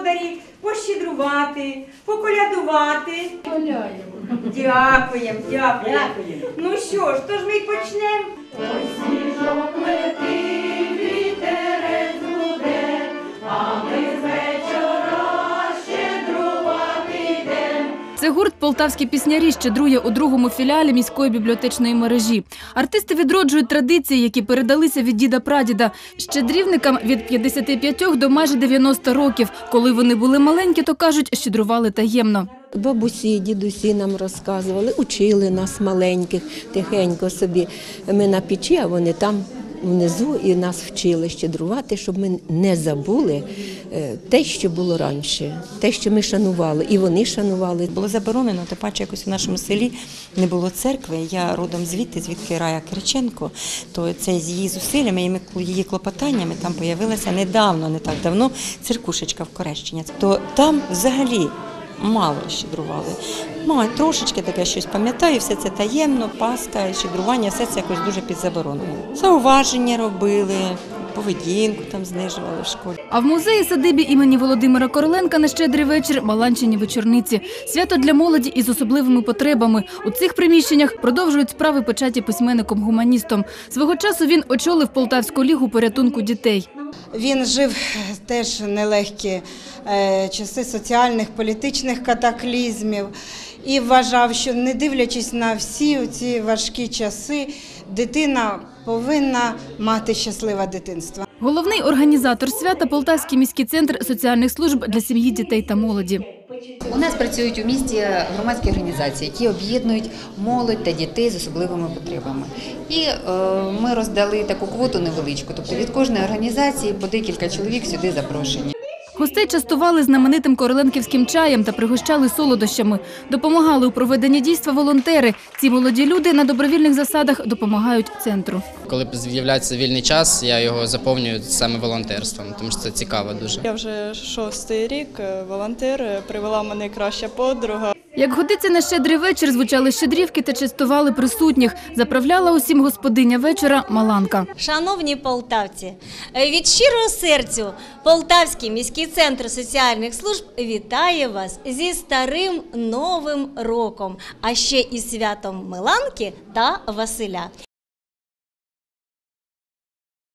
господарі пощедрувати, поколядувати. Дякуємо, дякуємо. Ну що ж, то ж ми й почнемо. Це гурт полтавські піснярі щедрує у другому філіалі міської бібліотечної мережі. Артисти відроджують традиції, які передалися від діда прадіда. Щедрівникам від 55 до майже 90 років. Коли вони були маленькі, то кажуть, щедрували таємно. Бабусі, дідусі нам розказували, учили нас маленьких тихенько собі. Ми на печі, а вони там внизу і нас вчили щедрувати, щоб ми не забули е, те, що було раніше, те, що ми шанували, і вони шанували. Було заборонено, тим паче якось у нашому селі не було церкви. Я родом звідти, звідки Рая Кириченко, то це з її зусиллями її клопотаннями там появилася недавно, не так давно, церкушечка в Корещині. То там взагалі мало щедрували. Мало, трошечки таке щось пам'ятаю, все це таємно, паска, щедрування, все це якось дуже під забороною. Зауваження робили, поведінку там знижували в школі. А в музеї садибі імені Володимира Короленка на щедрий вечір Маланчині вечорниці. Свято для молоді із особливими потребами. У цих приміщеннях продовжують справи початі письменником-гуманістом. Свого часу він очолив Полтавську лігу порятунку дітей. Він жив теж нелегкі е, часи соціальних, політичних катаклізмів і вважав, що не дивлячись на всі ці важкі часи, дитина повинна мати щасливе дитинство. Головний організатор свята Полтавський міський центр соціальних служб для сім'ї, дітей та молоді. У нас працюють у місті громадські організації, які об'єднують молодь та дітей з особливими потребами. І е, ми роздали таку квоту невеличку, тобто від кожної організації по декілька чоловік сюди запрошені. Гостей частували знаменитим короленківським чаєм та пригощали солодощами. Допомагали у проведенні дійства волонтери. Ці молоді люди на добровільних засадах допомагають центру. Коли з'являється вільний час, я його заповнюю саме волонтерством, тому що це цікаво дуже. Я вже шостий рік е, волонтер, е, привела мене краща подруга. Як годиться на щедрий вечір, звучали щедрівки та частували присутніх. Заправляла усім господиня вечора Маланка. Шановні полтавці, від щирого серцю Полтавський міський центр соціальних служб вітає вас зі старим новим роком, а ще і святом Миланки та Василя.